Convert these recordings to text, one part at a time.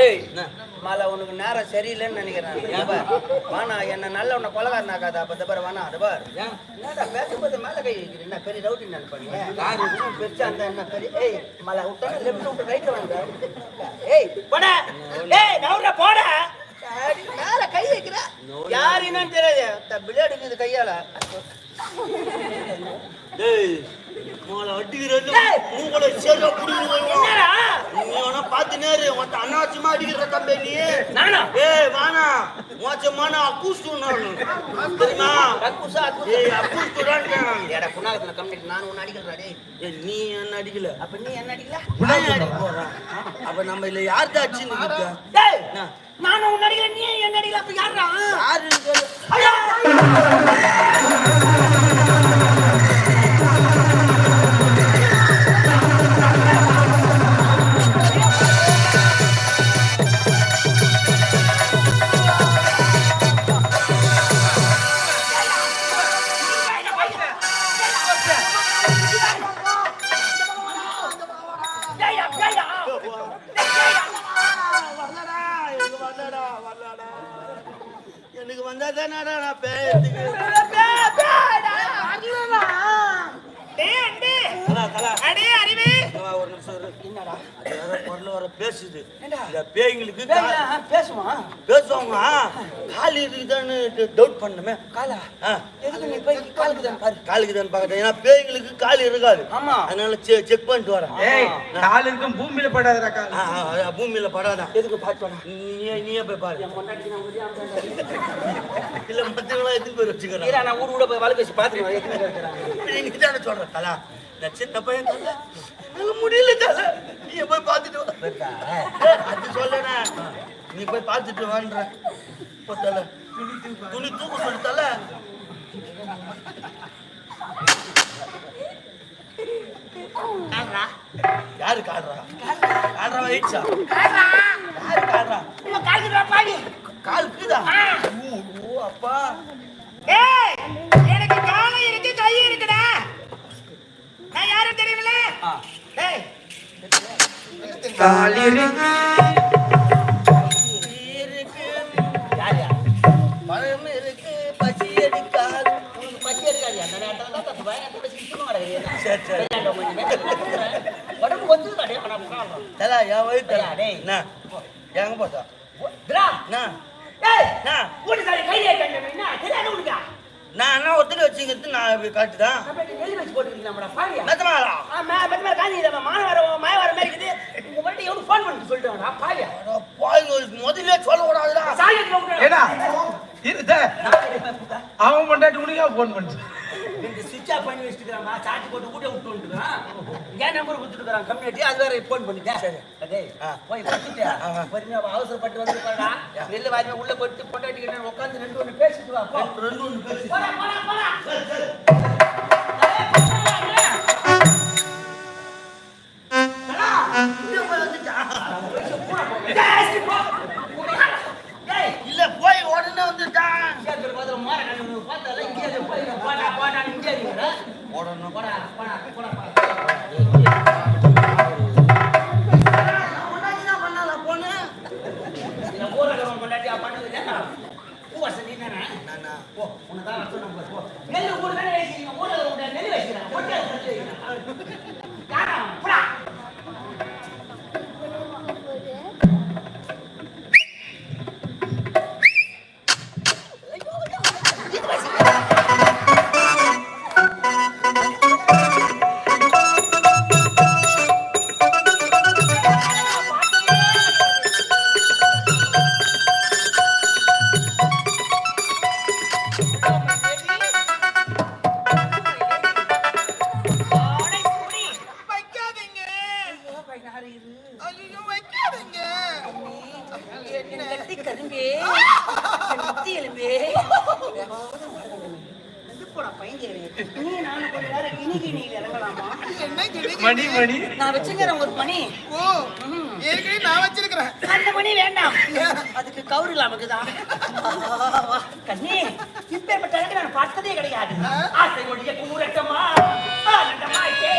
ஏய்? மாலா உனக்கு நேரம் சரியில்லைன்னு நினைக்கிறேன். வாணா என்ன நல்ல உன்னை கொலகாரன் ஆகாதா பாரு வாணா அது பார்? என்னடா பேசும்போது மேல கை என்ன பெரிய ரவுடி நான் பண்ணுவேன் யாரு? பெருசா அந்த என்ன பெரிய? ஏய் மலை விட்டா லெஃப்ட் விட்டு ரைட் வாங்க. ஏய் போடா. ஏய் நவுற போடா. அடி, மேல கை வைக்கிற. யாரு என்னன்னு தெரியாது. பிளேடு கையால. டேய் மோள அடிக்கிறது. உங்களை சேர புடிங்க என்னடா? நீ வேணா பாத்து நேரு அண்ணாச்சிமா அடிக்கிற தம்பி நீ. நானா? ஏய் வானா மோச்சமான அக்கூஸ்து நானு தெரியுமா? கக்குசா ஏய் அக்கூஸ்துடான் ஏடா புண்ணாகத்துல கம்ப்ளீட் நான் உன்னை அடிக்கிறேன் டேய். ஏய் நீ என்ன அடிக்கல? அப்ப நீ என்ன அடிக்கல? நான் அடிக்க போறேன்? அப்ப நம்ம இல்ல நிக்க டேய்? நானும் உன்னை அடிக்கல நீ என்ன அடிக்கல அப்ப யாரா யாரு ஏண்டா? இந்த பேய்ங்களுக்கு கா- டேய்யா, பேசுவான் பேசுவாங்க கால் இருக்குதான்னு டவுட் பண்ணுமே காலா? எதுக்கு நீ போய் காலுக்கு தான் பாரு. காலுக்கு தான் பார்க்கறேன் ஏன்னா பேய்ங்களுக்கு கால் இருக்காது. ஆமா. அதனால செக் பண்ணிட்டு வரேன். ஏய் கால் இருக்கும் பூமியில படாதடா கால். பூமியில படாதான் எதுக்கு பாட்டு நீயே நீயே போய் பாரு. இல்ல மத்தவங்களா எத்தனை பேர் வச்சுக்கிறேன் நான் ஊர் கூட போய் வழக்கு வச்சு பாத்துருவேன் எத்தனை பேர் இருக்கிறாங்க? நீ தானே சொல்ற தலா. நான் சின்ன பையன் முடியல தல. நீ போய் பார்த்துட்டு வா. அது சொல்லணா நீ போய் பார்த்துட்டு வான்ற. போ தல. துணி தூக்க சொல்லு தல. யாரு காடுறா காடுறா ஆயிடுச்சா யாரு காடுறா தான் பாடி. கால் இருக்குதா ஓ அப்பா. ஏய் எனக்கு காலை இருக்கு கை இருக்குடா. நான் யாரும் தெரியுமில்ல? ஏய் கால் இருக்கு பசி எடுக்காது பசி இருக்காது அந்த நேரத்துல தான் தப்பு. கிடையாது உடம்பு ஒத்து கிடையாது ஆனா உட்கார்றோம் தலா என் வயிற்று தலா, டேய். என்ன? எங்க போதா? திரா. என்ன? ஏய் என்ன? ஊடி சாரி கையை கண்டன என்ன? தெரியாது உனக்கு நான் ஒத்துட்டு வச்சுக்கிறது நான் இப்படி காட்டுதான் அப்படி நெல் வச்சு போட்டுருக்கீங்க நம்மள பாவியா மெத்தமாடா ஆமா மெத்தமா காந்தி இதை மான வர மழை வர மாதிரி இருக்குது. உங்க மட்டும் எவ்வளவு ஃபோன் பண்ணி சொல்லிட்டு பாவியா பாய் முதல்ல சொல்ல கூடாதுடா அவன் பொண்டாட்டி உனக்கா போன் இந்த சுவிட்ச் ஆஃப் பண்ணி வச்சுக்கிறாங்க சார்ஜ் போட்டு கூட விட்டு வந்துக்கிறான் ஏன் நம்பர் கொடுத்துருக்கான் கம்யூனிட்டி அது வேற ஃபோன் பண்ணிட்டேன் சரி. அதே. போய் கொடுத்துட்டு ஆ, ஆ. பொறுமையா அவசரப்பட்டு வந்து பாருடா நெல் வாரி உள்ள போட்டு பொண்டாட்டி கிட்ட உட்காந்து ரெண்டு ஒன்று பேசிட்டு வா. ரெண்டு ஒன்று பேசி போடா போடா நானும் கொஞ்ச நேரம் கிணி கிணியில் இறங்கலாமா என்ன கிடைக்கு மணி மணி. நான் வச்சுக்கிறேன் ஒரு மணி. ஓ ஏற்கனவே நான் வச்சிருக்கிறேன். அந்த மணி வேண்டாம். அதுக்கு கவுரு இல்லாமக்குதான் கண்ணே இப்பேற்பட்ட அழகு நான் பார்த்ததே கிடையாது. ஆசை ஒழிய கூறட்டமா ஆனந்தமாயிட்டே.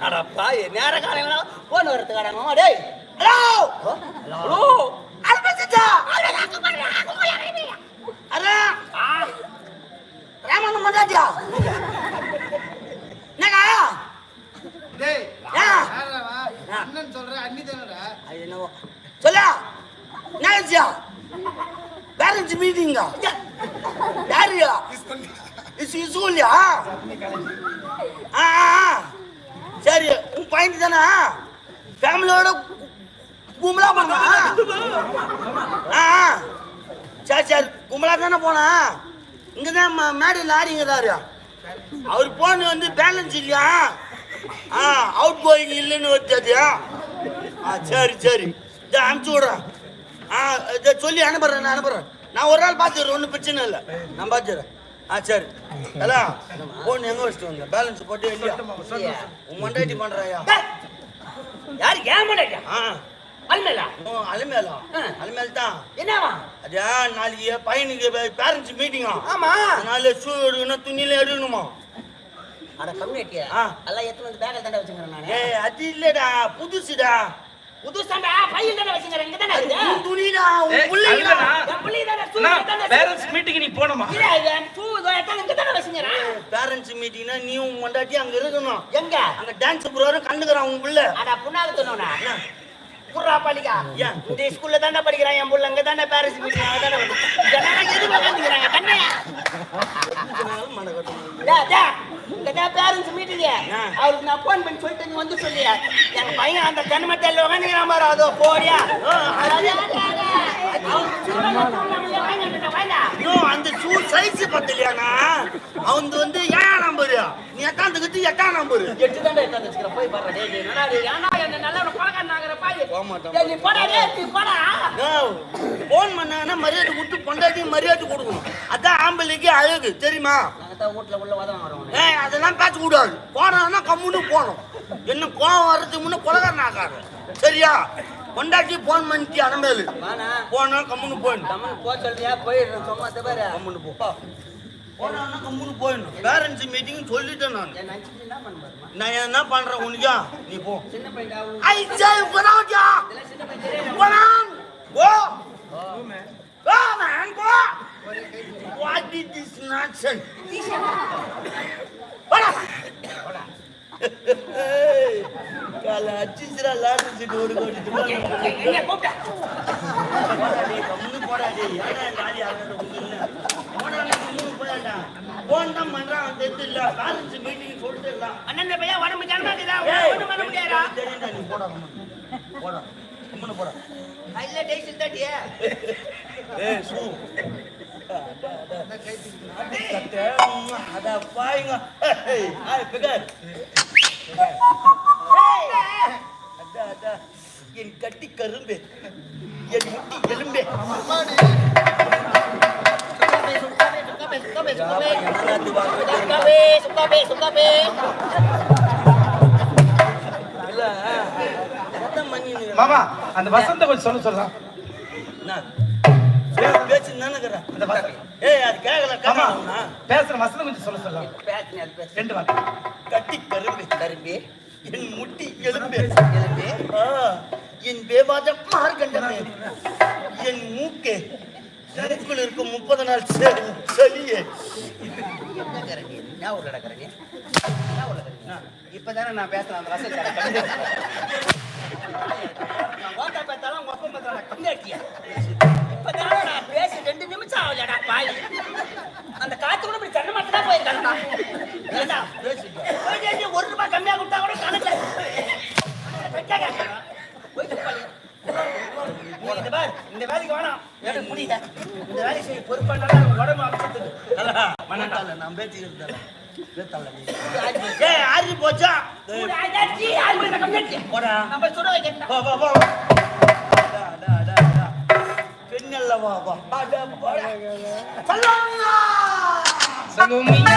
அடப்பா நேர காலையில போன் வரதுக்காரங்க டேய் ஹலோ! ஹலோ? அல்பசிச்சா அரே ராமன் மண்டாட்டியா? என்னடா டேய் ஆ. யாரா வா? ஆ. அண்ணன் சொல்ற? அண்ணி தானடா? அது என்னவோ? சொல்லா! என்ன பேரண்ட்ஸ் மீட்டிங்கா? யாரியா? இஸ் ஸ்கூல்லையா ஆ ஆ, ஆ. சரி உன் பாயிண்ட் தானே? ஃபேமிலியோட கும்பலா போனா? ஆ ஆ. சரி சரி கும்பலா தானே போனா? இங்கே தான் மேடையில் ஆடிங்கிறாரு அவர் போனது வந்து பேலன்ஸ் இல்லையா? ஆ அவுட் கோயிங் இல்லைன்னு வச்சது. ஆ சரி சரி. இதை அனுப்பிச்சி விட்றேன். ஆ இதை சொல்லி அனுப்புறேன் நான் அனுப்புறேன். நான் ஒரு நாள் பார்த்துக்கிறேன் ஒன்றும் பிரச்சனை இல்லை. நான் பார்த்துக்கிறேன். ஆ சரி. ஹலோ போன் எங்கே வச்சுட்டு வந்தேன் பேலன்ஸ் போட்டு இல்லையா உன் மண்டாட்டி பண்ணுறாயா யாரு ஏன் ஆ. அல்மேலா? ஓ அலுமேலா. அலுமேல் தான் என்னவா? நாளைக்கு பையனுக்கு பேரண்ட்ஸ் மீட்டிங்கா ஆமா. அதனால ஷூ எடுக்கணும் துணியில எடுக்கணுமா? அட கம்யூனிட்டியா. எல்லாம் எத்தனை வந்து பேக்கல் தாண்டா வச்சுக்கிறேன் நானு. ஏய் அது இல்லடா புதுசுடா. புது சண்டை பையில் தானே வச்சுக்கிறேன் இங்க தானே உன் இருக்கு துணிடா உன் புள்ளைடா? என் புள்ளி தானே சூ நான் தானே பேரண்ட்ஸ் மீட்டிங் நீ போனோமா இல்ல என் சூ எத்தனை இங்க தானே வச்சுக்கிறேன். பேரண்ட்ஸ் மீட்டிங்னா நீ உன் மண்டாட்டி அங்க இருக்கணும். எங்க? அங்க டான்ஸ் ப்ரோகிராம் கண்டுக்கிறான் உன் புள்ள. அட புண்ணாக்கு சொன்னோனா புறா ஏன்? இந்த ஸ்கூல்ல தானே படிக்கிறான் என் புள்ள. அங்க தானே பேரண்ட்ஸ் மீட்டிங் அங்க தானே வந்து இதெல்லாம் எது உட்காந்துக்கிறாங்க கண்ணே? டே, டே, இங்க தான் பேரண்ட்ஸ் மீட்டிங் ஆ. அவருக்கு நான் ஃபோன் பண்ணி சொல்லிட்டு நீ வந்து சொல்லியா? என் பையன் அந்த ஜன்மத்தில் உட்காந்துக்கிறான் பாரு அதோ போடியா. ஐயோ அந்த ஷூ சைஸ் பத்தலையானா அவன் வந்து ஏழாம் நம்பர். நீ எட்டாந்துக்கிட்டு எட்டாம் நம்பர். எட்டு தாண்டா எடுத்தாந்து வச்சுக்கிறேன். போய் டேய், ஏன்டா என்னை நல்லா ஒரு பழக்காரனாக்குற பாய்? போக மாட்டான். நீ போடா, நீ போடா. போன் பண்ணாங்கன்னா மரியாதை கொடுத்து பொண்டாட்டியும் மரியாதை கொடுக்கணும். அதான் ஆம்பளைக்கு அழகு தெரியுமா? வீட்டுல உள்ள உதவ வரோம் ஏய் அதெல்லாம் பேச கூடாது. போனா கம்முன்னு போகணும். என்ன கோவம் வர்றதுக்கு முன்ன கொலகாரன் ஆகாது. சரியா? பொண்டாட்டி போன் பண்ணிட்டு அனமேலு. போனா கம்முன்னு போயிடணும். கம்முனு போ சொல்றியா? போயிடுறேன். சும்மா பாரு. கம்முன்னு போ. போனா கம்முன்னு போயிடணும். பேரண்ட்ஸ் மீட்டிங் சொல்லிட்டேன் நான். நான் என்ன பண்றேன் உனக்கா நீ போ. சின்ன. ஐ சே குணாஜா இதெல்லாம் man go what is this nonsense போடா கால அச்சிச்சுரா லாட்டு ஒரு கோடி காலி ஆகுறது இல்ல? பண்றான், சொல்லிட்டு. அண்ணன் பையன் உடம்பு பண்ண முடியாதா? நீ போடா. போடா, போடா. கையில டேய் சிந்தாட்டியே. என் கட்டி கரும்பு என் முட்டி எலும்பே மாமா அந்த வசந்த கொஞ்சம் சொல்ல சொல்லலாம் பேசுற வசந்த கொஞ்சம் சொல்ல சொல்லலாம். ரெண்டு வார்த்தை. கட்டி கரும்பு கரும்பி, என் முட்டி எலும்பே. எலும்பி. என் பேபாத மார்கண்டமே என் மூக்கே. மூக்குல இருக்கும் முப்பது நாள் சளியே என்ன ஊர்ல கரண்டி? இப்பதானே நான் பேசுறேன். அந்த ஓட்ட பார்த்தாலும் அப்பா பார்த்தாலும் கம்மியாட்டியா இந்த வேலை செய்ய பொறுப்பாண்டா உடம்பு அமைச்சத்துக்கு மனத்தால நான் பேச்சுக்கிறேன் ஆறு போச்சா? நம்ம சொல்லுவாங்க பெண்ணல்லவா செல்லுமியா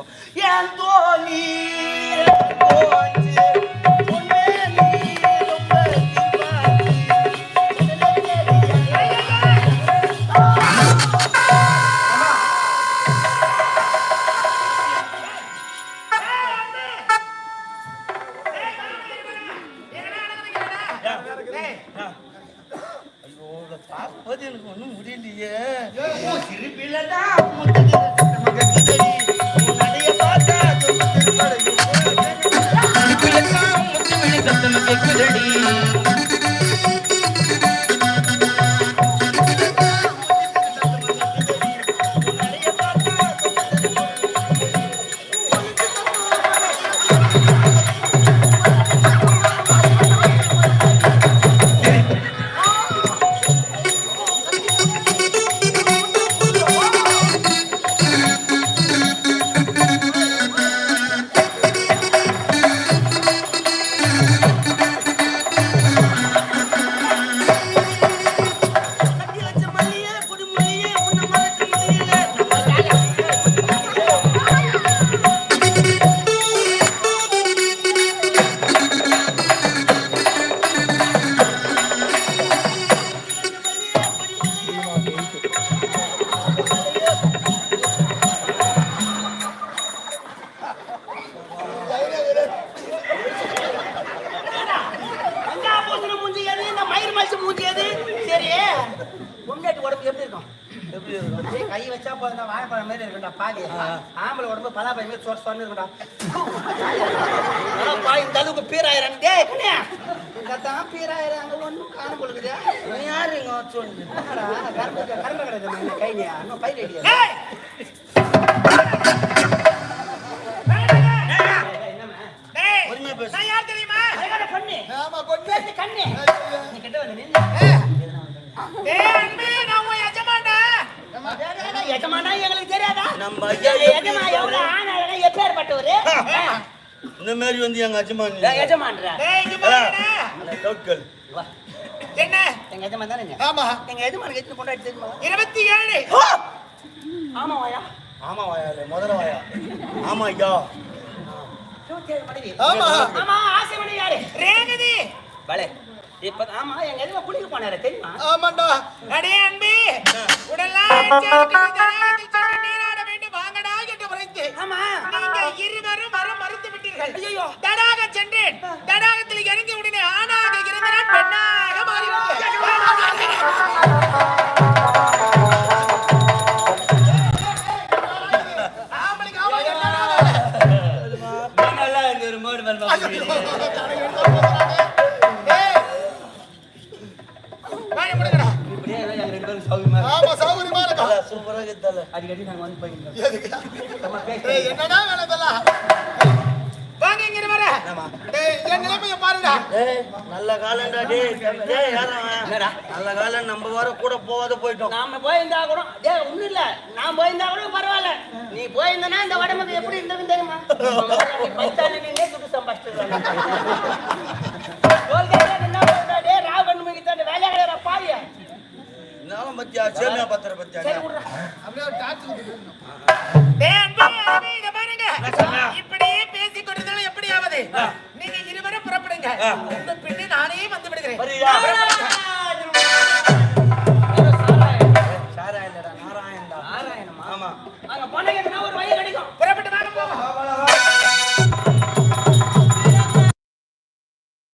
போவோம் என் தோழி ಮಾತುಗಡಿ உடம்பு பலாப்பழம் மாதிரி சொட்டு சொன்னு இருக்கும்டா ஆனா, பாய் இந்த அளவுக்கு பீராயிரம். டேய் கண்ணியா. இங்கத்தான் பீராயிரம் அங்க ஒண்ணும் காண போலுக்குது நீ யாரு இங்க என்னடா, கரும்பு கரும்பு கிடையாது கைனியா இன்னும் பயிர் அடியா கண்ணு. நீ கிட்ட வந்து எஜமானா எங்களுக்கு தெரியாதா நம்ம ஐயா எங்க எப்படி எஜமா எவ்வளவு ஆனா எப்பேற்பட்டவரு இந்த மாதிரி வந்து எங்க அஜமான் எஜமான்ற? டேய் இங்க பாருடா. டவுட்கள் என்ன? எங்க எஜமான் தானே ஆமா. எங்க எஜமானுக்கு எத்தனை கொண்டாடி தெரியுமா? இருபத்தி ஏழு ஆமா வாயா. ஆமா வாயா இல்ல, முதல்ல வாயா. ஆமா ஐயா. இருபத்தி ஏழு மனைவி. ஆமா. ஆமா ஆசை மணி யாரு? ரேகதி. பலே இப்ப ஆமா எங்க எதுவும் குளிக்க போனாரு தெரியுமா? ஆமாண்டா. அடே அன்பு உடலாம் நீராட வேண்டும் வாங்கடா என்று உரைத்து. ஆமா. நீங்க இருவரும் வர மறுத்து விட்டீர்கள். ஐயையோ. தடாக சென்றேன். தடாகத்தில் இறங்கி உடனே ஆணாக இருந்த பெண்ணாக மாறிவிட்டேன். நல்ல காலம் நம்ம வர கூட போவாத போயிட்டோம். நாம போயிருந்தா கூட ஒண்ணும் இல்ல. நான் போயிருந்தா கூட பரவாயில்ல. நீ போயிருந்தனா இந்த உடம்புக்கு எப்படி இருந்தது தெரியுமா? பத்தாண்டு நீ துட்டு சம்பாதிச்சிருக்காங்க. டேய் ராவ் கண்ணு மிகிட்ட வேலையா கிடையாது பாவியா இருந்தாலும் பத்தியா? சேமியா பத்திர பத்தியா? Aleluia!